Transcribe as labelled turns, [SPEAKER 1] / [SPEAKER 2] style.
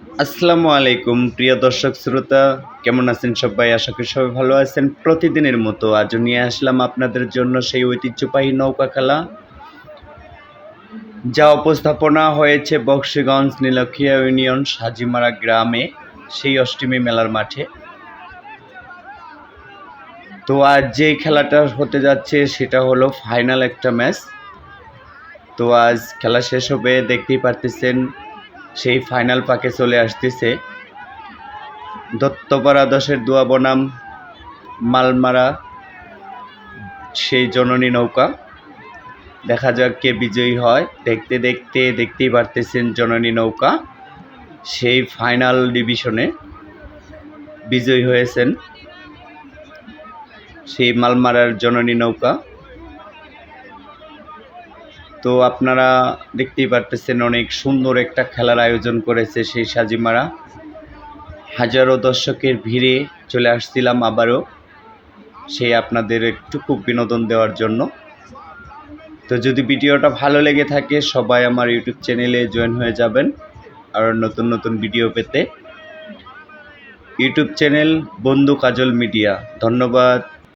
[SPEAKER 1] আসসালামু আলাইকুম, প্রিয় দর্শক শ্রোতা, কেমন আছেন সবাই? আশা করি সবাই ভালো আছেন। প্রতিদিনের মতো আজও নিয়ে আসলাম আপনাদের জন্য সেই ঐতিহ্যবাহী নৌকা খেলা যা উপস্থাপনা হয়েছে বক্সিগঞ্জ নীলক্ষিয়া ইউনিয়ন সাজিমারা গ্রামে, সেই অষ্টমী মেলার মাঠে। তো আজ যে খেলাটা হতে যাচ্ছে সেটা হলো ফাইনাল একটা ম্যাচ। তো আজ খেলা শেষ হবে, দেখতেই পারতেছেন সেই ফাইনাল পাকে চলে আসতেছে। দত্তপাড়া দশের দোয়া বনাম, মালমারা, সেই জননী নৌকা। দেখা যাক কে বিজয়ী হয়। দেখতে দেখতে দেখতেই পারতেছেন জননী নৌকা। সেই ফাইনাল ডিভিশনে বিজয়ী হয়েছেন সেই মালমারার জননী নৌকা। তো আপনারা দেখতেই পারতেছেন অনেক সুন্দর একটা খেলার আয়োজন করেছে সেই সাজিমারা। হাজারো দর্শকের ভিড়ে চলে আসছিলাম আবারও। সেই আপনাদের একটুকু বিনোদন দেওয়ার জন্য। তো যদি ভিডিওটা ভালো লেগে থাকে, সবাই আমার ইউটিউব চ্যানেলে জয়েন হয়ে যাবেন আর নতুন নতুন ভিডিও পেতে। ইউটিউব চ্যানেল বন্ধু কাজল মিডিয়া। ধন্যবাদ।